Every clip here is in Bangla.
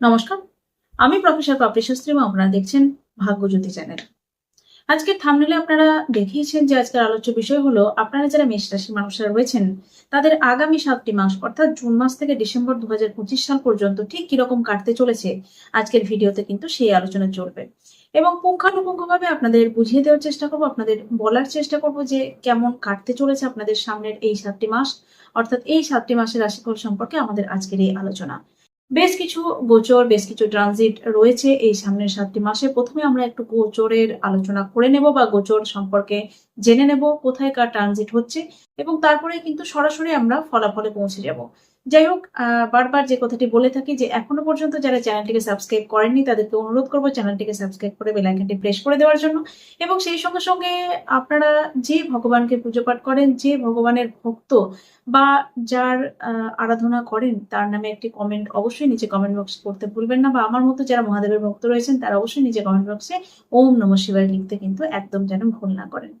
নমস্কার। আমি প্রফেসর পাপড়ি শাস্ত্রী, এবং আপনারা দেখছেন ভাগ্যজ্যোতি চ্যানেল। আজকে থামনেলে আপনারা দেখিয়েছেন যে আজকের আলোচ্য বিষয় হলো, আপনারা যারা মেষ রাশির মানুষরা রয়েছেন, তাদের আগামী সাতটি মাস, অর্থাৎ জুন মাস থেকে ডিসেম্বর দুহাজার পঁচিশ সাল পর্যন্ত ঠিক কীরকম কাটতে চলেছে, আজকের ভিডিওতে কিন্তু সেই আলোচনা চলবে। এবং পুঙ্খানুপুঙ্খভাবে আপনাদের বুঝিয়ে দেওয়ার চেষ্টা করব, আপনাদের বলার চেষ্টা করব যে কেমন কাটতে চলেছে আপনাদের সামনের এই সাতটি মাস, অর্থাৎ এই সাতটি মাসের রাশিফল সম্পর্কে আমাদের আজকের এই আলোচনা। বেশ কিছু গোচর, বেশ কিছু ট্রানজিট রয়েছে এই সামনের সাতটি মাসে। প্রথমে আমরা একটু গোচরের আলোচনা করে নেব বা গোচর সম্পর্কে জেনে নেব কোথায় কার ট্রানজিট হচ্ছে এবং তারপরে কিন্তু সরাসরি আমরা ফলাফলে পৌঁছে যাব। যাই হোক বারবার যে কথাটি বলে থাকি যে এখনও পর্যন্ত যারা চ্যানেলটিকে সাবস্ক্রাইব করেননি, তাদেরকে অনুরোধ করব চ্যানেলটিকে সাবস্ক্রাইব করে বেল আইকনটি প্রেস করে দেওয়ার জন্য। এবং সেই সঙ্গে সঙ্গে আপনারা যে ভগবানকে পুজো পাঠ করেন, যে ভগবানের ভক্ত বা যার আরাধনা করেন, তার নামে একটি কমেন্ট অবশ্যই নিচে কমেন্ট বক্স করতে ভুলবেন না। বা আমার মতো যারা মহাদেবের ভক্ত রয়েছেন, তারা অবশ্যই নিচে কমেন্ট বক্সে ওম নম শিবায় লিখতে কিন্তু একদম যেন ভুল না করেন।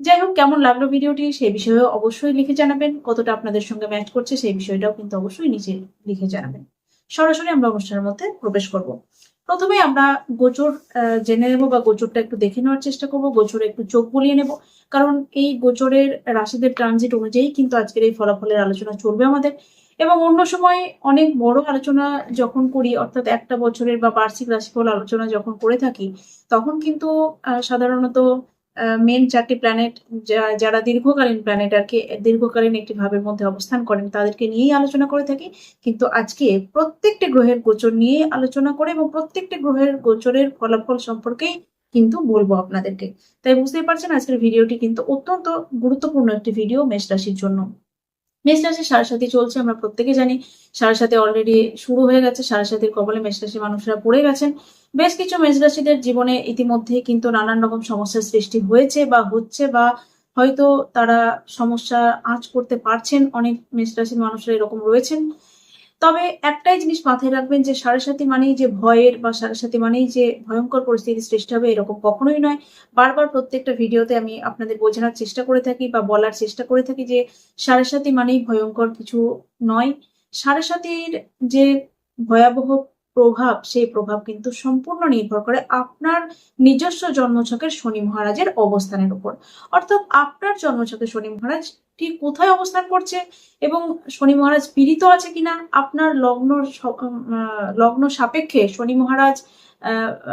যাই হোক, কেমন লাগল ভিডিওটি সেই বিষয়েও অবশ্যই লিখে জানাবেন। কতটা আপনাদের সঙ্গে ম্যাচ করছে সেই বিষয়টাও কিন্তু অবশ্যই নিচে লিখে জানাবেন। সরাসরি আমরা অনুষ্ঠানের মধ্যে প্রবেশ করব। প্রথমে আমরা গোচর জেনে নেব বা গোচরটা একটু দেখে নেওয়ার চেষ্টা করব, গোচরে একটু চোখ বুলিয়ে নেব। কারণ এই গোচরের রাশিদের ট্রানজিট অনুযায়ী কিন্তু আজকের এই ফলাফলের আলোচনা চলবে আমাদের। এবং অন্য সময় অনেক বড় আলোচনা যখন করি, অর্থাৎ একটা বছরের বা বার্ষিক রাশিফল আলোচনা যখন করে থাকি, তখন কিন্তু সাধারণত মেন চারটি প্ল্যানেট যারা দীর্ঘকালীন প্ল্যানেট আর কি, দীর্ঘকালীন একটি ভাবের মধ্যে অবস্থান করেন, তাদেরকে নিয়েই আলোচনা করে থাকি। কিন্তু আজকে প্রত্যেকটি গ্রহের গোচর নিয়ে আলোচনা করে এবং প্রত্যেকটি গ্রহের গোচরের ফলাফল সম্পর্কেই কিন্তু বলব আপনাদেরকে। তাই বুঝতেই পারছেন আজকের ভিডিওটি কিন্তু অত্যন্ত গুরুত্বপূর্ণ একটি ভিডিও মেষ রাশির জন্য। মেষ রাশি সারাসাথী চলছে, আমরা প্রত্যেকে জানি সারাসাথী অলরেডি শুরু হয়ে গেছে সারাসাথীর কবলে মেষ রাশির মানুষরা পড়ে গেছেন। বেশ কিছু মেষ রাশিদের জীবনে ইতিমধ্যে কিন্তু নানান রকম সমস্যার সৃষ্টি হয়েছে বা হচ্ছে বা হয়তো তারা সমস্যা আঁচ করতে পারছেন, অনেক মেষ রাশির মানুষরা এরকম রয়েছেন। তবে একটাই জিনিস মাথায় রাখবেন যে সাড়ে মানেই যে ভয়ের বা সাড়ে মানেই যে ভয়ঙ্কর পরিস্থিতি সৃষ্টি হবে এরকম কখনোই নয়। বারবার প্রত্যেকটা ভিডিওতে আমি আপনাদের বোঝানোর চেষ্টা করে থাকি বা বলার চেষ্টা করে থাকি যে সাড়ে সাথী মানেই ভয়ঙ্কর কিছু নয়। সাড়ে সাতির যে ভয়াবহ প্রভাব, সেই প্রভাব কিন্তু সম্পূর্ণ নির্ভর করে আপনার নিজস্ব জন্মছকের শনি মহারাজের অবস্থানের উপর। অর্থাৎ আপনার জন্মছকে শনি মহারাজ ঠিক কোথায় অবস্থান করছে এবং শনি মহারাজ পীড়িত আছে কিনা, আপনার লগ্ন লগ্ন সাপেক্ষে শনি মহারাজ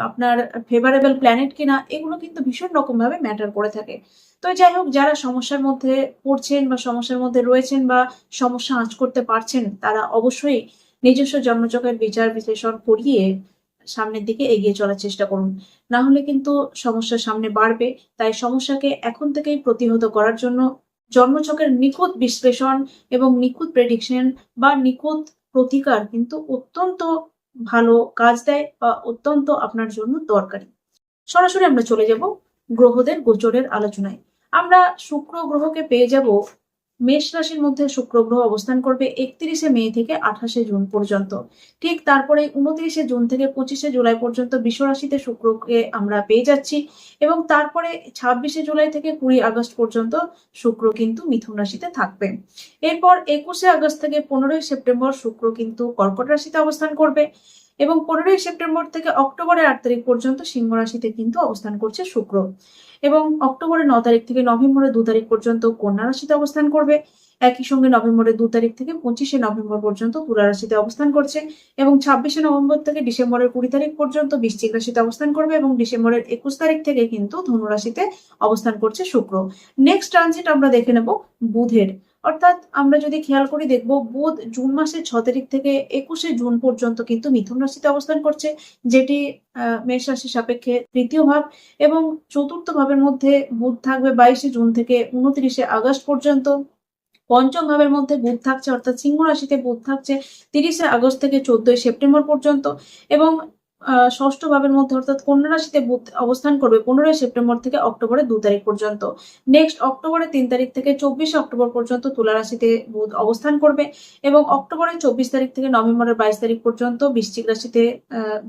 আপনার ফেভারেবল প্ল্যানেট কিনা, এগুলো কিন্তু ভীষণ রকম ভাবে ম্যাটার করে থাকে। তো যাই হোক, যারা সমস্যার মধ্যে পড়ছেন বা সমস্যার মধ্যে রয়েছেন বা সমস্যা আঁচ করতে পারছেন, তারা অবশ্যই নিজস্ব জন্মচকের বিচার বিশ্লেষণ করিয়ে সামনের দিকে এগিয়ে চলার চেষ্টা করুন। না হলে কিন্তু সমস্যা সামনে বাড়বে। তাই সমস্যাকে এখন থেকেই প্রতিহত করার জন্য জন্মচকের নিখুঁত বিশ্লেষণ এবং নিখুঁত প্রেডিকশন বা নিখুঁত প্রতিকার কিন্তু অত্যন্ত ভালো কাজ দেয় বা অত্যন্ত আপনার জন্য দরকারি। সরাসরি আমরা চলে যাব গ্রহদের গোচরের আলোচনায়। আমরা শুক্র গ্রহকে পেয়ে যাব মেষ রাশির মধ্যে শুক্র গ্রহ অবস্থান করবে একত্রিশে মে থেকে আঠাশে জুন পর্যন্ত। ঠিক তারপরে উনত্রিশে জুন থেকে পঁচিশে জুলাই পর্যন্ত বিশ্ব রাশিতে শুক্রকে আমরা পেয়ে যাচ্ছি এবং তারপরে ছাব্বিশে জুলাই থেকে কুড়ি আগস্ট পর্যন্ত শুক্র কিন্তু মিথুন রাশিতে থাকবে। এরপর একুশে আগস্ট থেকে পনেরোই সেপ্টেম্বর শুক্র কিন্তু কর্কট রাশিতে অবস্থান করবে। এবং পনেরোই সেপ্টেম্বর থেকে অক্টোবরের আট তারিখ পর্যন্ত সিংহ রাশিতে কিন্তু অবস্থান করছে শুক্র। এবং অক্টোবরের ন তারিখ থেকে নভেম্বরের দু তারিখ পর্যন্ত কন্যা রাশিতে অবস্থান করবে। একই সঙ্গে নভেম্বরের দু তারিখ থেকে পঁচিশে নভেম্বর পর্যন্ত তুলা রাশিতে অবস্থান করছে এবং ছাব্বিশে নভেম্বর থেকে ডিসেম্বরের কুড়ি তারিখ পর্যন্ত বৃশ্চিক রাশিতে অবস্থান করবে এবং ডিসেম্বরের একুশ তারিখ থেকে কিন্তু ধনু রাশিতে অবস্থান করছে শুক্র। নেক্সট ট্রানজিট আমরা দেখে নেব বুধের। অর্থাৎ আমরা যদি খেয়াল করি, দেখব বুধ জুন মাসের ছ তারিখ থেকে একুশে জুন পর্যন্ত কিন্তু মিথুন রাশিতে অবস্থান করছে, যেটি মেষ রাশি সাপেক্ষে তৃতীয় ভাব এবং চতুর্থ ভাবের মধ্যে বুধ থাকবে বাইশে জুন থেকে উনত্রিশে আগস্ট পর্যন্ত। পঞ্চম ভাবের মধ্যে বুধ থাকছে, অর্থাৎ সিংহ রাশিতে বুধ থাকছে তিরিশে আগস্ট থেকে চোদ্দই সেপ্টেম্বর পর্যন্ত এবং ষষ্ঠ ভাবের মধ্যে অর্থাৎ কন্যা রাশিতে অবস্থান করবে পনেরোই সেপ্টেম্বর থেকে অক্টোবরের দু তারিখ পর্যন্ত। নেক্সট অক্টোবরের তিন তারিখ থেকে চব্বিশে অক্টোবর পর্যন্ত তুলা রাশিতে বুধ অবস্থান করবে এবং অক্টোবরের চব্বিশ তারিখ থেকে নভেম্বরের বাইশ তারিখ পর্যন্ত বৃশ্চিক রাশিতে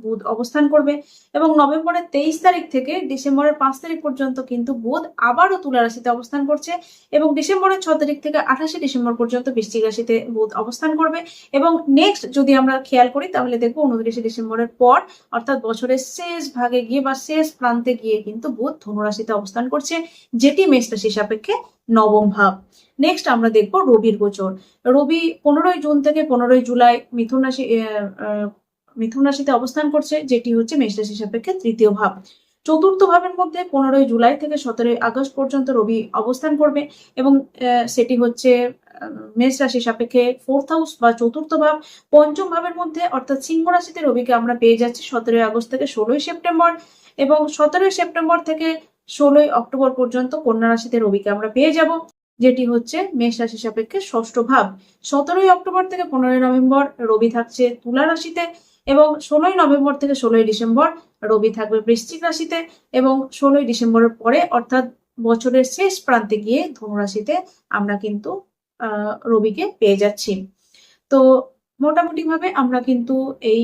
বুধ অবস্থান করবে এবং নভেম্বরের তেইশ তারিখ থেকে ডিসেম্বরের পাঁচ তারিখ পর্যন্ত কিন্তু বুধ আবারও তুলা রাশিতে অবস্থান করছে এবং ডিসেম্বরের ছ তারিখ থেকে আঠাশে ডিসেম্বর পর্যন্ত বৃশ্চিক রাশিতে বুধ অবস্থান করবে এবং নেক্সট যদি আমরা খেয়াল করি তাহলে দেখব উনত্রিশে ডিসেম্বরের পর অর্থাৎ বছরের শেষ ভাগে গিয়ে বা শেষ প্রান্তে গিয়ে কিন্তু বুধ ধনুরাশিতে অবস্থান করছে, যেটি মেষ রাশি সাপেক্ষে নবম ভাব। নেক্সট আমরা দেখব রবির গোচর। রবি পনেরোই জুন থেকে পনেরোই জুলাই মিথুন রাশি মিথুন রাশিতে অবস্থান করছে, যেটি হচ্ছে মেষ রাশি সাপেক্ষে তৃতীয় ভাব। চতুর্থ ভাবের মধ্যে পনেরোই জুলাই থেকে সতেরোই আগস্ট পর্যন্ত রবি অবস্থান করবে এবং সেটি হচ্ছে মেষ রাশি সাপেক্ষে ফোর্থ হাউস বা চতুর্থ ভাব পঞ্চম ভাবের মধ্যে, অর্থাৎ সিংহ রাশিতে রবিকে আমরা পেয়ে যাচ্ছি সতেরোই আগস্ট থেকে ষোলোই সেপ্টেম্বর এবং সতেরোই সেপ্টেম্বর থেকে ষোলোই অক্টোবর পর্যন্ত কন্যা রাশিতে রবিকে আমরা পেয়ে যাব, যেটি হচ্ছে মেষ রাশি সাপেক্ষে ষষ্ঠ ভাব। সতেরোই অক্টোবর থেকে পনেরোই নভেম্বর রবি থাকছে তুলা রাশিতে এবং ষোলোই নভেম্বর থেকে ষোলোই ডিসেম্বর রবি থাকবে বৃশ্চিক রাশিতে এবং ষোলোই ডিসেম্বরের পরে অর্থাৎ বছরের শেষ প্রান্তে গিয়ে ধনুরাশিতে আমরা কিন্তু রবিকে পেয়ে যাচ্ছি। তো মোটামুটি ভাবে আমরা কিন্তু এই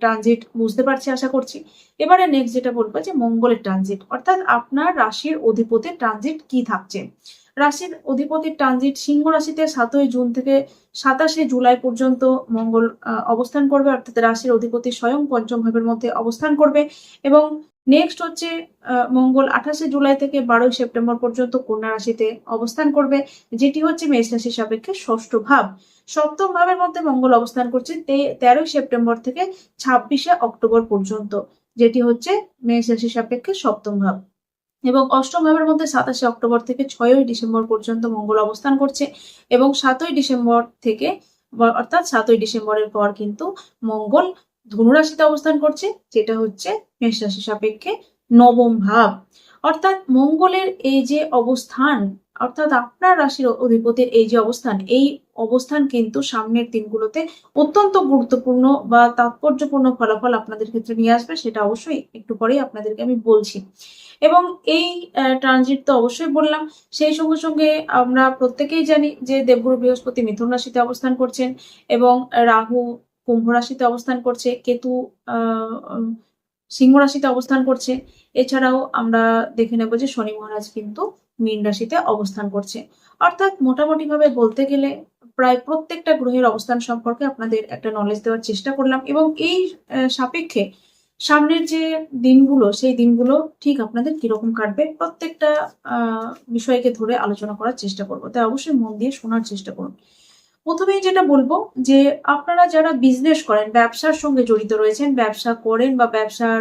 ট্রানজিট বুঝতে পারছি, আশা করছি। এবারে নেক্সট যেটা বলব যে মঙ্গলের ট্রানজিট, অর্থাৎ আপনার রাশির অধিপতির ট্রানজিট কি থাকছে? রাশির অধিপতির ট্রানজিট সিংহ রাশিতে সাতই জুন থেকে সাতাশে জুলাই পর্যন্ত মঙ্গল অবস্থান করবে, অর্থাৎ রাশির অধিপতি স্বয়ং পঞ্চম ভাবের মধ্যে অবস্থান করবে এবং নেক্সট হচ্ছে মঙ্গল আঠাশে জুলাই থেকে বারোই সেপ্টেম্বর পর্যন্ত কন্যা রাশিতে অবস্থান করবে, যেটি হচ্ছে মেষ রাশির সাপেক্ষে ষষ্ঠ ভাব। সপ্তম ভাবের মধ্যে মঙ্গল অবস্থান করছে তেরোই সেপ্টেম্বর থেকে ছাব্বিশে অক্টোবর পর্যন্ত, যেটি হচ্ছে মেষ রাশির সাপেক্ষে সপ্তম ভাব। এবং অষ্টম ভাবের মধ্যে সাতাশে অক্টোবর থেকে ছয়ই ডিসেম্বর পর্যন্ত মঙ্গল অবস্থান করছে এবং সাতই ডিসেম্বর থেকে অর্থাৎ সাতই ডিসেম্বরের পর কিন্তু মঙ্গল ধনু রাশিতে অবস্থান করছে, যেটা হচ্ছে মেষ রাশি সাপেক্ষে নবম ভাব। অর্থাৎ মঙ্গলের এই যে অবস্থান, অর্থাৎ আপনার রাশির অধিপতির এই যে অবস্থান, এই অবস্থান কিন্তু সামনের দিনগুলোতে অত্যন্ত গুরুত্বপূর্ণ বা তাৎপর্যপূর্ণ ফলাফল আপনাদের ক্ষেত্রে নিয়ে আসবে, সেটা অবশ্যই একটু পরেই আপনাদেরকে আমি বলছি। এবং এই ট্রানজিট তো অবশ্যই বললাম, সেই সঙ্গে সঙ্গে আমরা প্রত্যেকেই জানি যে দেবগুরু বৃহস্পতি মিথুন রাশিতে অবস্থান করছেন এবং রাহু কুম্ভ রাশিতে অবস্থান করছে, কেতু সিংহ রাশিতে অবস্থান করছে। এছাড়াও আমরা দেখে নেব যে শনি মহারাজ কিন্তু মীন রাশিতে অবস্থান করছে। অর্থাৎ মোটামুটি ভাবে বলতে গেলে প্রায় প্রত্যেকটা গ্রহের অবস্থান সম্পর্কে আপনাদের একটা নলেজ দেওয়ার চেষ্টা করলাম এবং এই সাপেক্ষে সামনের যে দিনগুলো সেই দিনগুলো ঠিক আপনাদের কীরকম কাটবে প্রত্যেকটা আহ, বিষয়কে ধরে আলোচনা করার চেষ্টা করব। তাই অবশ্যই মন দিয়ে শোনার চেষ্টা করুন। প্রথমেই যেটা বলব যে আপনারা যারা বিজনেস করেন, ব্যবসার সঙ্গে জড়িত রয়েছেন, ব্যবসা করেন বা ব্যবসার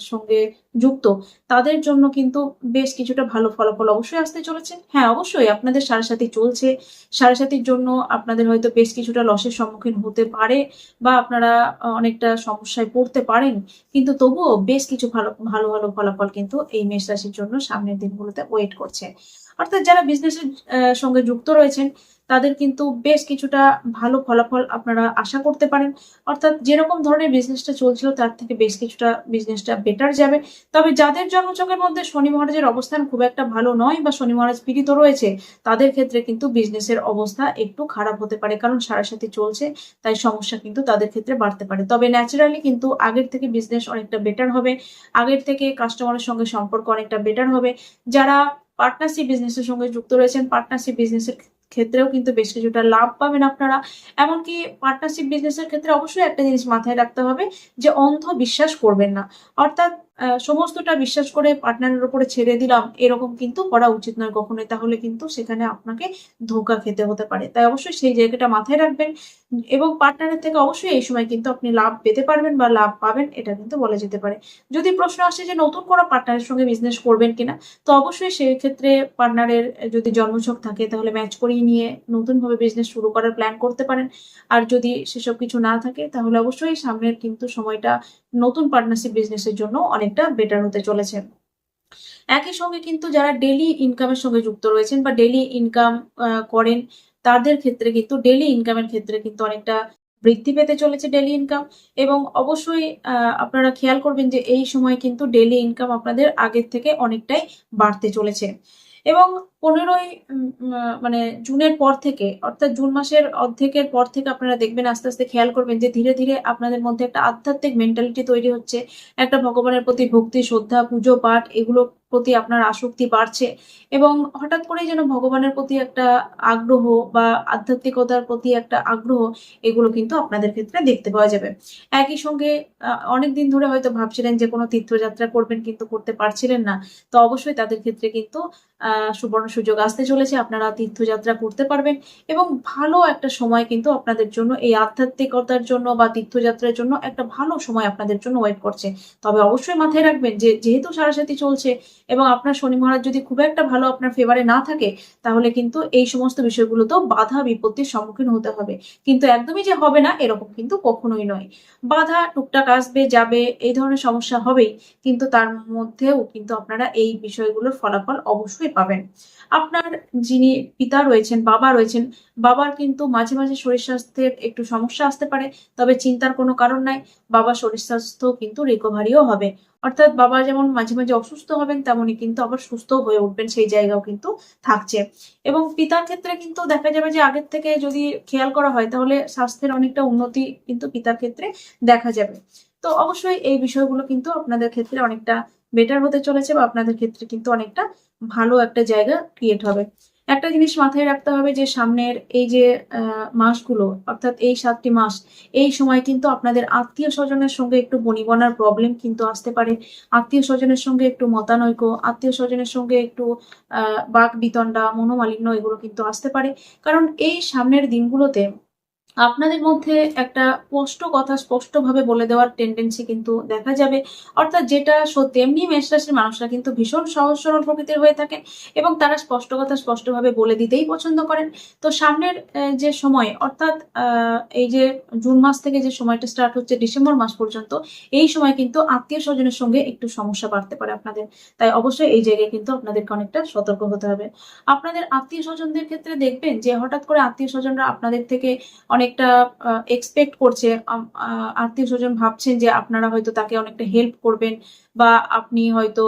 সঙ্গে যুক্ত, তাদের জন্য কিন্তু বেশ কিছুটা ভালো ফলাফল অবশ্যই আসতে চলেছে। হ্যাঁ অবশ্যই আপনাদের সারাসাথী চলছে। সারাসাথীর জন্য আপনাদের হয়তো বেশ কিছুটা লসের সম্মুখীন হতে পারে বা আপনারা অনেকটা সমস্যায় পড়তে পারেন। কিন্তু তবুও বেশ কিছু ভালো ভালো ভালো ফলাফল কিন্তু এই মেষ রাশির জন্য সামনের দিনগুলোতে ওয়েট করছে। অর্থাৎ যারা বিজনেসের সঙ্গে যুক্ত রয়েছেন তাদের কিন্তু বেশ কিছুটা ভালো ফলাফল আপনারা আশা করতে পারেন। অর্থাৎ যেরকম ধরনের বিজনেসটা চলছিল, তার থেকে বেশ কিছুটা বিজনেসটা বেটার যাবে। তবে যাদের জন্মচকের মধ্যে শনি মহারাজের অবস্থান খুব একটা ভালো নয় বা শনি মহারাজ পীড়িত রয়েছে, তাদের ক্ষেত্রে কিন্তু বিজনেসের অবস্থা একটু খারাপ হতে পারে, কারণ সারাসাথে চলছে, তাই সমস্যা কিন্তু তাদের ক্ষেত্রে বাড়তে পারে। তবে ন্যাচারালি কিন্তু আগের থেকে বিজনেস অনেকটা বেটার হবে, আগের থেকে কাস্টমারের সঙ্গে সম্পর্ক অনেকটা বেটার হবে। যারা পার্টনারশিপ বিজনেসের সঙ্গে যুক্ত রয়েছেন পার্টনারশিপ বিজনেসের ক্ষেত্রেও কিন্তু বেশ কিছুটা লাভ পাবেন আপনারা। এমনকি পার্টনারশিপ বিজনেসের ক্ষেত্রে অবশ্যই একটা জিনিস মাথায় রাখতে হবে যে অন্ধ বিশ্বাস করবেন না। অর্থাৎ সমস্তটা বিশ্বাস করে পার্টনারের উপরে ছেড়ে দিলাম, এরকম কিন্তু করা উচিত নয় কখনোই। তাহলে কিন্তু সেখানে আপনাকে ধোকা খেতে হতে পারে। তাই অবশ্যই সেই জায়গাটা মাথায় রাখবেন এবং পার্টনারের থেকে অবশ্যই এই সময় কিন্তু আপনি লাভ পেতে পারবেন বা লাভ পাবেন, এটা কিন্তু বলা যেতে পারে। যদি প্রশ্ন আসে যে নতুন কোনো পার্টনারের সঙ্গে বিজনেস করবেন কিনা, তো অবশ্যই সেই ক্ষেত্রে পার্টনারের যদি জন্মছক থাকে, তাহলে ম্যাচ করিয়ে নিয়ে নতুনভাবে বিজনেস শুরু করার প্ল্যান করতে পারেন। আর যদি সেসব কিছু না থাকে, তাহলে অবশ্যই সামনের কিন্তু সময়টা নতুন পার্টনারশিপ বিজনেসের জন্য অনেকটা বেটার হতে চলেছে। একই সঙ্গে কিন্তু যারা ডেলি ইনকামের সঙ্গে যুক্ত রয়েছেন বা ডেলি ইনকাম করেন, তাদের ক্ষেত্রে কিন্তু ডেলি ইনকামের ক্ষেত্রে কিন্তু অনেকটা বৃদ্ধি পেতে চলেছে ডেলি ইনকাম এবং অবশ্যই আপনারা খেয়াল করবেন যে এই সময় কিন্তু ডেলি ইনকাম আপনাদের আগের থেকে অনেকটাই বাড়তে চলেছে। এবং পনেরোই মানে জুনের পর থেকে, অর্থাৎ জুন মাসের অর্ধেকের পর থেকে আপনারা দেখবেন, আস্তে আস্তে খেয়াল করবেন যে ধীরে ধীরে আপনাদের মধ্যে একটা আধ্যাত্মিক মেন্টালিটি তৈরি হচ্ছে, একটা ভগবানের প্রতি ভক্তি, শ্রদ্ধা, পুজো, পাঠ এগুলোর প্রতি আপনার আসক্তি বাড়ছে এবং হঠাৎ করেই যেন ভগবানের প্রতি একটা আগ্রহ বা আধ্যাত্মিকতার প্রতি একটা আগ্রহ এগুলো কিন্তু আপনাদের ক্ষেত্রে দেখতে পাওয়া যাবে। একই সঙ্গে অনেক দিন ধরে হয়তো ভাবছিলেন যে কোনো তীর্থযাত্রা করবেন কিন্তু করতে পারছিলেন না, তো অবশ্যই তাদের ক্ষেত্রে কিন্তু সুবর্ণ সুযোগ আসতে চলেছে। আপনারা তীর্থযাত্রা করতে পারবেন এবং ভালো একটা সময় কিন্তু আপনাদের জন্য, এই আধ্যাত্মিকতার জন্য বা তীর্থযাত্রার জন্য একটা ভালো সময় আপনাদের জন্য ওয়েট করছে। তবে অবশ্যই মাথায় রাখবেন যে, যেহেতু সারাসাথী চলছে এবং আপনার শনি মহারাজ যদি খুব একটা ভালো আপনার ফেভারে না থাকে, তাহলে কিন্তু এই সমস্ত বিষয়গুলোতেও বাধা বিপত্তির সম্মুখীন হতে হবে। কিন্তু একদমই যে হবে না, এরকম কিন্তু কখনোই নয়। বাধা টুকটাক আসবে, যাবে, এই ধরনের সমস্যা হবেই। কিন্তু তার মধ্যেও কিন্তু আপনারা এই বিষয়গুলোর ফলাফল অবশ্যই পাবেন। আপনার যিনি পিতা রয়েছেন, বাবা রয়েছেন, বাবার কিন্তু মাঝে মাঝে শরীর স্বাস্থ্যের একটু সমস্যা আসতে পারে, তবে চিন্তার কোনো কারণ নাই বাবার শরীর স্বাস্থ্য কিন্তু রিকভারিও হবে। অর্থাৎ বাবা যেমন মাঝে মাঝে অসুস্থ হবেন তেমনই কিন্তু আবার সুস্থ হয়ে উঠবেন, সেই জায়গাও কিন্তু থাকছে। এবং পিতার ক্ষেত্রে কিন্তু দেখা যাবে যে আগের থেকে যদি খেয়াল করা হয়, তাহলে স্বাস্থ্যের অনেকটা উন্নতি কিন্তু পিতার ক্ষেত্রে দেখা যাবে। তো অবশ্যই এই বিষয়গুলো কিন্তু আপনাদের ক্ষেত্রে অনেকটা বেটার হতে চলেছে বা আপনাদের ক্ষেত্রে কিন্তু অনেকটা ভালো একটা জায়গা ক্রিয়েট হবে। একটা জিনিস মাথায় রাখতে হবে যে সামনের এই যে মাসগুলো, অর্থাৎ এই সাতটি মাস, এই সময় কিন্তু আপনাদের আত্মীয় স্বজনের সঙ্গে একটু বনিবনার প্রবলেম কিন্তু আসতে পারে। আত্মীয় স্বজনের সঙ্গে একটু মতানৈক্য, আত্মীয় স্বজনের সঙ্গে একটু, আহ, বাক বিতণ্ডা, মনোমালিন্য এগুলো কিন্তু আসতে পারে। কারণ এই সামনের দিনগুলোতে আপনাদের মধ্যে একটা স্পষ্ট কথা স্পষ্টভাবে বলে দেওয়ার টেন্ডেন্সি কিন্তু দেখা যাবে। অর্থাৎ যেটা সত্যি, এমনি মেষ রাশির মানুষরা কিন্তু ভীষণ সহজ সরল প্রকৃতির হয়ে থাকেন এবং তারা স্পষ্ট কথা স্পষ্টভাবে বলে দিতেই পছন্দ করেন। তো সামনের যে সময়, অর্থাৎ এই যে জুন মাস থেকে যে সময়টা স্টার্ট হচ্ছে ডিসেম্বর মাস পর্যন্ত, এই সময় কিন্তু আত্মীয় স্বজনের সঙ্গে একটু সমস্যা বাড়তে পারে আপনাদের। তাই অবশ্যই এই জায়গায় কিন্তু আপনাদেরকে অনেকটা সতর্ক হতে হবে। আপনাদের আত্মীয় স্বজনদের ক্ষেত্রে দেখবেন যে হঠাৎ করে আত্মীয় স্বজনরা আপনাদের থেকে অনেকটা এক্সপেক্ট করছে। আত্মীয় স্বজন ভাবছেন যে আপনারা হয়তো তাকে অনেকটা হেল্প করবেন বা আপনি হয়তো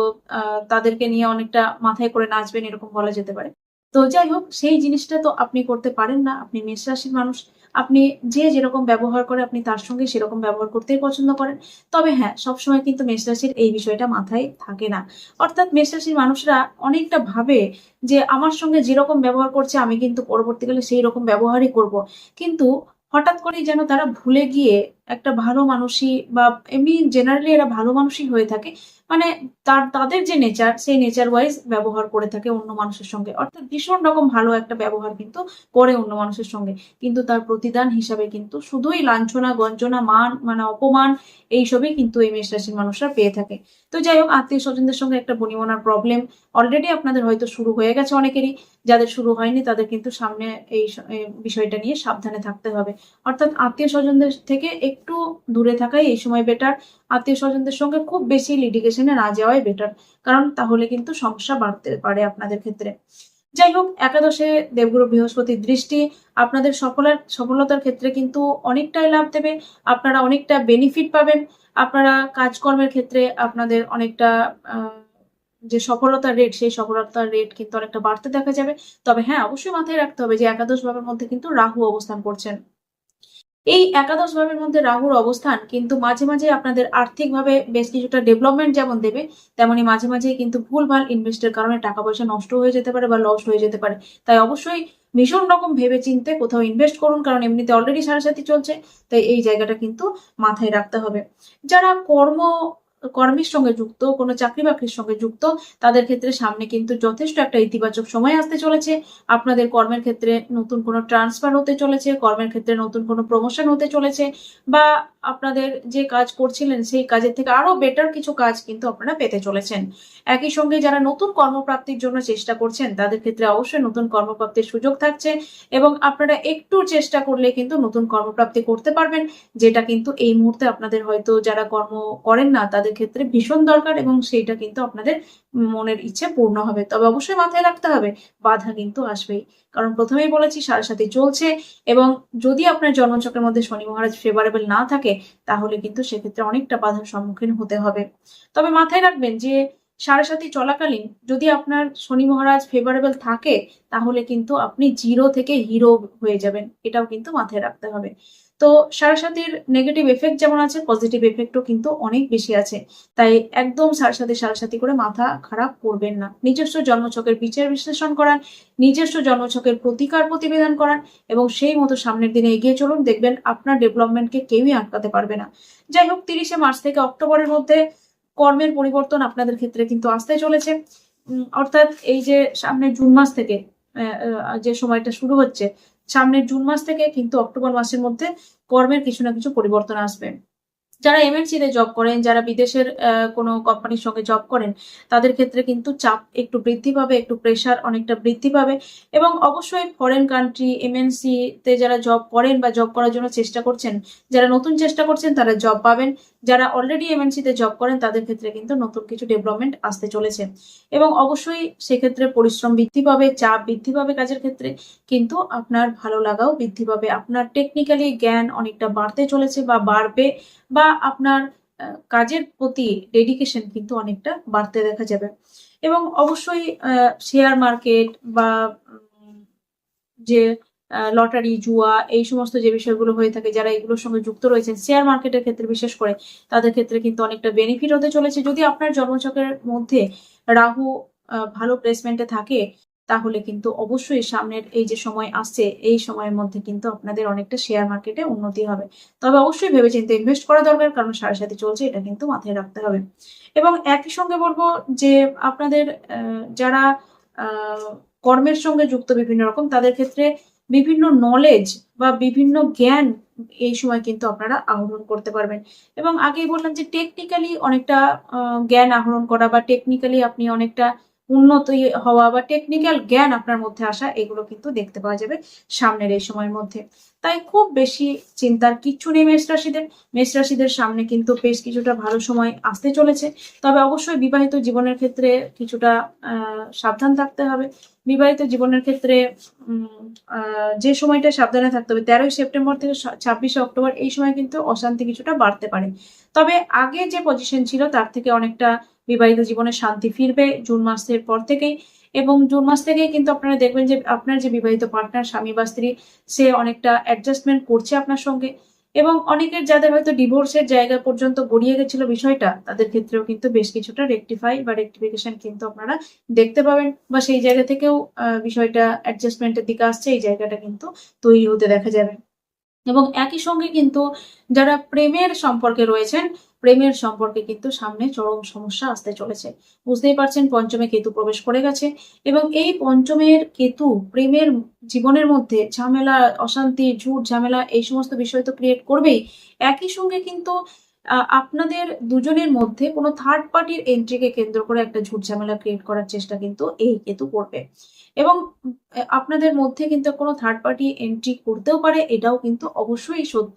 তাদেরকে নিয়ে অনেকটা মাথায় করে নাচবেন, এরকম বলা যেতে পারে। তো যাই হোক, সেই জিনিসটা তো আপনি করতে পারেন না। আপনি মেষ রাশির মানুষ। আপনি যে যেরকম ব্যবহার করে আপনি তার সঙ্গে সেরকম ব্যবহার করতেই পছন্দ করেন। তবে হ্যাঁ সবসময় কিন্তু মেষ রাশির এই বিষয়টা মাথায় থাকে না। অর্থাৎ মেষ রাশির মানুষরা অনেকটা ভাবে যে, আমার সঙ্গে যেরকম ব্যবহার করছে, আমি কিন্তু পরবর্তীকালে সেই রকম ব্যবহারই করব। কিন্তু হঠাৎ করেই যেন তারা ভুলে গিয়ে একটা ভালো মানুষই বা এমনি জেনারেলি এরা ভালো মানুষই হয়ে থাকে। মানে তার, তাদের যে নেচার সেই নেচার ওয়াইজ ব্যবহার করে থাকে অন্য মানুষের সঙ্গে। অর্থাৎ ভীষণ রকম ভালো একটা ব্যবহার কিন্তু করে অন্য মানুষের সঙ্গে। কিন্তু তার প্রতিদান হিসাবে কিন্তু শুধুই লাঞ্ছনা, গঞ্জনা, মান মানে অপমান, এইসবই কিন্তু এই মেষ রাশির মানুষরা পেয়ে থাকে। তো যাই হোক আত্মীয় স্বজনদের সঙ্গে একটা বনিবনার প্রবলেম অলরেডি আপনাদের হয়তো শুরু হয়ে গেছে অনেকেরই। যাদের শুরু হয়নি, তাদের কিন্তু সামনে এই বিষয়টা নিয়ে সাবধানে থাকতে হবে। অর্থাৎ আত্মীয় স্বজনদের থেকে একটু দূরে থাকাই এই সময় বেটার আত্মীয় স্বজনদের সঙ্গে খুব বেশি লিটিগেশনে না যাওয়াই বেটার কারণ তাহলে কিন্তু সমস্যা বাড়তে পারে আপনাদের ক্ষেত্রে। যাই হোক, একাদশে দেবগুরু বৃহস্পতির দৃষ্টি আপনাদের সফলার, সফলতার ক্ষেত্রে কিন্তু অনেকটাই লাভ দেবে। আপনারা অনেকটা বেনিফিট পাবেন। আপনারা কাজকর্মের ক্ষেত্রে আপনাদের অনেকটা যে সফলতার রেট সেই সফলতার রেট কিন্তু অনেকটা বাড়তে দেখা যাবে। তবে হ্যাঁ অবশ্যই মাথায় রাখতে হবে যে একাদশ ভাবের মধ্যে কিন্তু রাহু অবস্থান করছেন। এই একাদশ ভাবের মধ্যে রাহুর অবস্থান কিন্তু মাঝে মাঝে আপনাদের আর্থিকভাবে বেশ কিছুটা ডেভেলপমেন্ট যেমন দেবে, তেমনি মাঝে মাঝে কিন্তু ভুলভাল ইনভেস্টের কারণে টাকা পয়সা নষ্ট হয়ে যেতে পারে বা লস হয়ে যেতে পারে। তাই অবশ্যই ভীষণ রকম ভেবে চিনতে কোথাও ইনভেস্ট করুন, কারণ এমনিতে অলরেডি সাড়ে সাথে চলছে, তাই এই জায়গাটা কিন্তু মাথায় রাখতে হবে। যারা কর্ম কর্মের সঙ্গে যুক্ত, কোনো চাকরি বাকরির সঙ্গে যুক্ত, তাদের ক্ষেত্রে সামনে কিন্তু যথেষ্ট একটা ইতিবাচক সময় আসতে চলেছে। আপনাদের কর্মের ক্ষেত্রে নতুন কোনো ট্রান্সফার হতে চলেছে, কর্মের ক্ষেত্রে নতুন কোনো প্রমোশন হতে চলেছে, বা আপনাদের যে কাজ করছিলেন, সেই কাজের থেকে আরও বেটার কিছু কাজ কিন্তু আপনারা পেতে চলেছেন। একই সঙ্গে যারা নতুন কর্মপ্রাপ্তির জন্য চেষ্টা করছেন, তাদের ক্ষেত্রে অবশ্যই নতুন কর্মপ্রাপ্তির সুযোগ থাকছে এবং আপনারা একটু চেষ্টা করলে কিন্তু নতুন কর্মপ্রাপ্তি করতে পারবেন, যেটা কিন্তু এই মুহূর্তে আপনাদের হয়তো যারা কর্ম করেন না, তাদের তাদের ক্ষেত্রে ভীষণ দরকার এবং সেইটা কিন্তু আপনাদের মনের ইচ্ছে পূর্ণ হবে। তবে অবশ্যই মাথায় রাখতে হবে, বাধা কিন্তু আসবেই। কারণ প্রথমেই বলেছি সাড়ে সাথে চলছে এবং যদি আপনার জন্মচক্রের মধ্যে শনি মহারাজ ফেভারেবল না থাকে, তাহলে কিন্তু সেক্ষেত্রে অনেকটা বাধার সম্মুখীন হতে হবে। তবে মাথায় রাখবেন যে সাড়ে সাথী চলাকালীন যদি আপনার শনি মহারাজ ফেভারেবল থাকে, তাহলে কিন্তু আপনি জিরো থেকে হিরো হয়ে যাবেন। এটাও কিন্তু মাথায় রাখতে হবে। তো সারাসাতির নেগেটিভ এফেক্ট যেমন আছে পজিটিভ এফেক্টও কিন্তু অনেক বেশি আছে। তাই একদম সারাসাথী সারাসাথী করে মাথা খারাপ করবেন না। নিজস্ব জন্মছকের বিচার বিশ্লেষণ করান, নিজস্ব জন্মছকের প্রতিকার প্রতিবেদন করান এবং সেই মতো সামনের দিনে এগিয়ে চলুন, দেখবেন আপনার ডেভেলপমেন্টকে কেউই আটকাতে পারবে না। যাই হোক, তিরিশে মার্চ থেকে অক্টোবরের মধ্যে কর্মের পরিবর্তন আপনাদের ক্ষেত্রে কিন্তু আসতে চলেছে। অর্থাৎ এই যে সামনের জুন মাস থেকে যে সময়টা শুরু হচ্ছে সামনের জুন মাস থেকে কিন্তু অক্টোবর মাসের মধ্যে কর্মের কিছু না কিছু পরিবর্তন আসবে। যারা এমএনসি তে জব করেন, যারা বিদেশের কোনো কোম্পানির সঙ্গে জব করেন, তাদের ক্ষেত্রে কিন্তু চাপ একটু বৃদ্ধি পাবে, একটু প্রেশার অনেকটা বৃদ্ধি পাবে এবং অবশ্যই ফরেন কান্ট্রি এমএনসি তে যারা জব করেন বা জব করার জন্য চেষ্টা করছেন, যারা নতুন চেষ্টা করছেন, তারা জব পাবেন। যারা অলরেডি এমএনসি তে জব করেন, তাদের ক্ষেত্রে কিন্তু নতুন কিছু ডেভেলপমেন্ট আসতে চলেছে এবং অবশ্যই সেক্ষেত্রে পরিশ্রম বৃদ্ধি পাবে, চাপ বৃদ্ধি পাবে কাজের ক্ষেত্রে, কিন্তু আপনার ভালো লাগাও বৃদ্ধি পাবে। আপনার টেকনিক্যালি জ্ঞান অনেকটা বাড়তে চলেছে বা বাড়বে। বা আপনার কাজের প্রতি ডেডিকেশন কিন্তু অনেকটা বাড়তে দেখা যাবে। এবং অবশ্যই শেয়ার মার্কেট বা যে লটারি জুয়া, এই সমস্ত যে বিষয়গুলো হয়ে থাকে, যারা এগুলোর সঙ্গে যুক্ত রয়েছেন শেয়ার মার্কেটের ক্ষেত্রে বিশেষ করে, তাদের ক্ষেত্রে কিন্তু অনেকটা বেনিফিট হতে চলেছে। যদি আপনার জন্মছকের মধ্যে রাহু ভালো প্লেসমেন্টে থাকে তাহলে কিন্তু অবশ্যই সামনের এই যে সময় আসছে, এই সময়ের মধ্যে কিন্তু আপনাদের অনেকটা শেয়ার মার্কেটে উন্নতি হবে। তবে অবশ্যই ভেবে ভেবেচিন্তে ইনভেস্ট করা দরকার, কারণ সাড়ে সাথে চলছে, এটা কিন্তু মাথায় রাখতে হবে। এবং একই সঙ্গে বলব যে আপনাদের যারা কর্মের সঙ্গে যুক্ত বিভিন্ন রকম, তাদের ক্ষেত্রে বিভিন্ন নলেজ বা বিভিন্ন জ্ঞান এই সময় কিন্তু আপনারা আহরণ করতে পারবেন। এবং আগেই বললাম যে টেকনিক্যালি অনেকটা জ্ঞান আহরণ করা বা টেকনিক্যালি আপনি অনেকটা উন্নত হওয়া বা টেকনিক্যাল জ্ঞান আপনার মধ্যে আসা, এগুলো কিন্তু দেখতে পাওয়া যাবে সামনের এই সময়ের মধ্যে। তাই খুব বেশি চিন্তার কিচ্ছু নেই মেষ রাশিদের। মেষ রাশিদের সামনে কিন্তু বেশ কিছুটা ভালো সময় আসতে চলেছে। তবে অবশ্যই বিবাহিত জীবনের ক্ষেত্রে কিছুটা সাবধান থাকতে হবে। বিবাহিত জীবনের ক্ষেত্রে যে সময়টা সাবধানে থাকতে হবে, তেরোই সেপ্টেম্বর থেকে ছাব্বিশে অক্টোবর, এই সময় কিন্তু অশান্তি কিছুটা বাড়তে পারে। তবে আগে যে পজিশন ছিল, তার থেকে অনেকটা বিবাহিত জীবনে শান্তি ফিরবে জুন মাসের পর থেকেই। এবং জুন মাস থেকেই কিন্তু আপনারা দেখবেন যে আপনার যে বিবাহিত পার্টনার স্বামী বা স্ত্রী, সে অনেকটা অ্যাডজাস্টমেন্ট করছে আপনার সঙ্গে। এবং অনেকের যাদের হয়তো ডিভোর্সের জায়গা পর্যন্ত গড়িয়ে গেছিল বিষয়টা, তাদের ক্ষেত্রেও কিন্তু বেশ কিছুটা রেকটিফাই বা রেকটিফিকেশন কিন্তু আপনারা দেখতে পাবেন। বা সেই জায়গা থেকেও বিষয়টা অ্যাডজাস্টমেন্টের দিকে আসছে, এই জায়গাটা কিন্তু তৈরি হতে দেখা যাবে। এবং একই সঙ্গে কিন্তু যারা প্রেমের সম্পর্কে রয়েছেন প্রেমের সম্পর্কে কিন্তু সামনে চরম সমস্যা আসতে চলেছে। বুঝতেই পারছেন, পঞ্চমে কেতু প্রবেশ করে গেছে এবং এই পঞ্চমের কেতু প্রেমের জীবনের মধ্যে ঝামেলা, অশান্তি, ঝুট, ঝামেলা এই সমস্ত বিষয় তো ক্রিয়েট করবেই। একই সঙ্গে কিন্তু আপনাদের দুজনের মধ্যে কোনো থার্ড পার্টির এন্ট্রিকে কেন্দ্র করে একটা ঝুট ঝামেলা ক্রিয়েট করার চেষ্টা কিন্তু এই কেতু করবে। এবং আপনাদের মধ্যে কিন্তু কোনো থার্ড পার্টি এন্ট্রি করতেও পারে, এটাও কিন্তু অবশ্যই সত্য।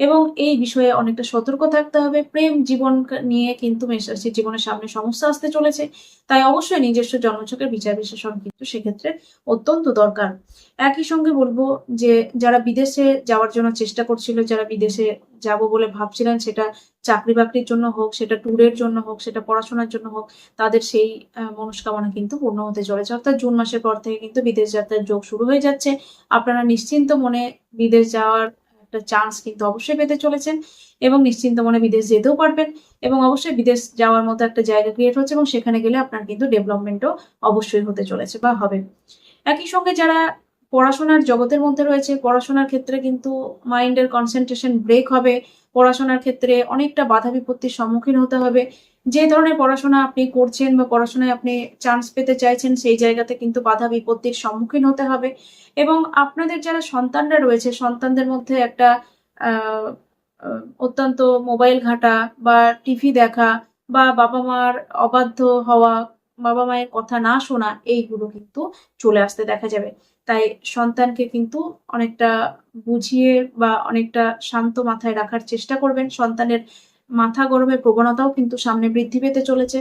এবং এই বিষয়ে অনেকটা সতর্ক থাকতে হবে। প্রেম জীবন নিয়ে কিন্তু মেষরাশির জীবনের সামনে সমস্যা আসতে চলেছে। তাই অবশ্যই নিজস্ব জন্মছকের বিচার বিশ্লেষণ কিন্তু সেক্ষেত্রে অত্যন্ত দরকার। একই সঙ্গে বলব যে, যারা বিদেশে যাওয়ার জন্য চেষ্টা করছিল, যারা বিদেশে যাব বলে ভাবছিলেন, সেটা চাকরি বাকরির জন্য হোক, সেটা ট্যুরের জন্য হোক, সেটা পড়াশোনার জন্য হোক, তাদের সেই মনস্কামনা কিন্তু পূর্ণ হতে চলেছে। অর্থাৎ জুন মাসের পর থেকে কিন্তু বিদেশ যাত্রার যোগ শুরু হয়ে যাচ্ছে। আপনারা নিশ্চিন্ত মনে বিদেশ যাওয়ার একটা চান্স কিন্তু অবশ্যই পেতে চলেছেন এবং নিশ্চিন্ত মনে বিদেশ যেতেও পারবেন এবং অবশ্যই বিদেশ যাওয়ার মতো একটা জায়গা ক্রিয়েট হচ্ছে এবং সেখানে গেলে আপনার কিন্তু ডেভেলপমেন্টও অবশ্যই হতে চলেছে বা হবে। একই সঙ্গে যারা পড়াশোনার জগতের মধ্যে রয়েছে, পড়াশোনার ক্ষেত্রে কিন্তু মাইন্ডের কনসেন্ট্রেশন ব্রেক হবে। পড়াশোনার ক্ষেত্রে অনেকটা বাধা বিপত্তির সম্মুখীন হতে হবে। যে ধরনের পড়াশোনা আপনি করছেন বা পড়াশোনায় আপনি চান্স পেতে চাইছেন, সেই জায়গাতে কিন্তু বাধা বিপত্তির সম্মুখীন হতে হবে। এবং আপনাদের যারা সন্তানরা রয়েছে, সন্তানদের মধ্যে একটা অত্যন্ত মোবাইল ঘাঁটা বা টিভি দেখা বা বাবা মার অবাধ্য হওয়া, বাবা মায়ের কথা না শোনা, এইগুলো কিন্তু চলে আসতে দেখা যাবে। তাই সন্তানকে কিন্তু অনেকটা বুঝিয়ে বা অনেকটা শান্ত মাথায় রাখার চেষ্টা করবেন। সন্তানের মাথা গরমের প্রবণতাও কিন্তু সামনে বৃদ্ধি পেতে চলেছে।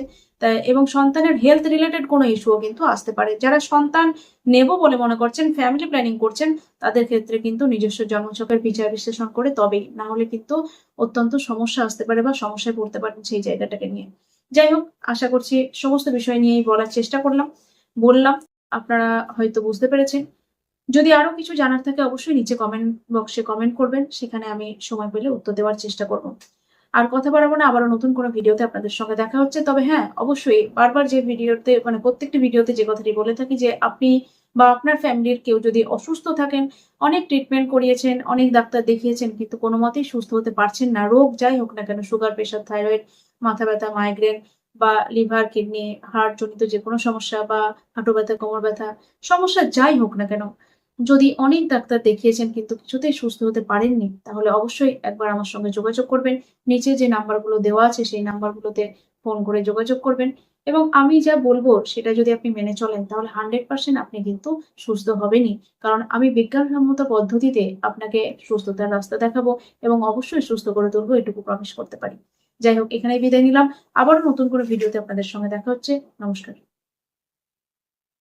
এবং সন্তানের হেলথ রিলেটেড কোনো ইস্যুও কিন্তু আসতে পারে। যারা সন্তান নেব বলে মনে করছেন ফ্যামিলি প্ল্যানিং করছেন, তাদের ক্ষেত্রে কিন্তু নিজস্ব জন্মছকের বিচার বিশ্লেষণ করে তবেই। না হলে কিন্তু অত্যন্ত সমস্যা আসতে পারে বা সমস্যায় পড়তে পারেন সেই জায়গাটাকে নিয়ে। যাই হোক, আশা করছি সমস্ত বিষয় নিয়েই বলার চেষ্টা করলাম। বললাম, আপনারা হয়তো বুঝতে পেরেছেন। যদি আরও কিছু জানার থাকে, অবশ্যই নিচে কমেন্ট বক্সে কমেন্ট করবেন। সেখানে আমি সময় পেলে উত্তর দেওয়ার চেষ্টা করব। আর কথা বাড়াবো না, আবারও নতুন কোনো ভিডিওতে আপনাদের সঙ্গে দেখা হচ্ছে। তবে হ্যাঁ অবশ্যই বারবার যে ভিডিওতে মানে প্রত্যেকটি ভিডিওতে যে কথাটি বলে থাকি যে আপনি বা আপনার ফ্যামিলির কেউ যদি অসুস্থ থাকেন, অনেক ট্রিটমেন্ট করিয়েছেন, অনেক ডাক্তার দেখিয়েছেন, কিন্তু কোনো মতেই সুস্থ হতে পারছেন না। রোগ যাই হোক না কেন সুগার প্রেশার থাইরয়েড মাথা ব্যথা মাইগ্রেন বা লিভার কিডনি হার্ট জনিত যে কোনো সমস্যা বা হাঁটু ব্যথা, কোমর ব্যথা, সমস্যা যাই হোক না কেন যদি অনেক ডাক্তার দেখিয়েছেন কিন্তু কিছুতেই সুস্থ হতে পারেননি, তাহলে অবশ্যই একবার আমার সঙ্গে যোগাযোগ করবেন। নিচে যে নাম্বারগুলো দেওয়া আছে সেই নাম্বারগুলোতে ফোন করে যোগাযোগ করবেন। এবং আমি যা বলব সেটা যদি আপনি মেনে চলেন, তাহলে হান্ড্রেড পার্সেন্ট আপনি কিন্তু সুস্থ হবেনই। কারণ আমি বিজ্ঞানসম্মত পদ্ধতিতে আপনাকে সুস্থতার রাস্তা দেখাবো এবং অবশ্যই সুস্থ করে তুলবো, এটুকু প্রমিস করতে পারি। যাই হোক এখানে বিদায় নিলাম। আবারও নতুন করে ভিডিওতে আপনাদের সঙ্গে দেখা হচ্ছে। নমস্কার।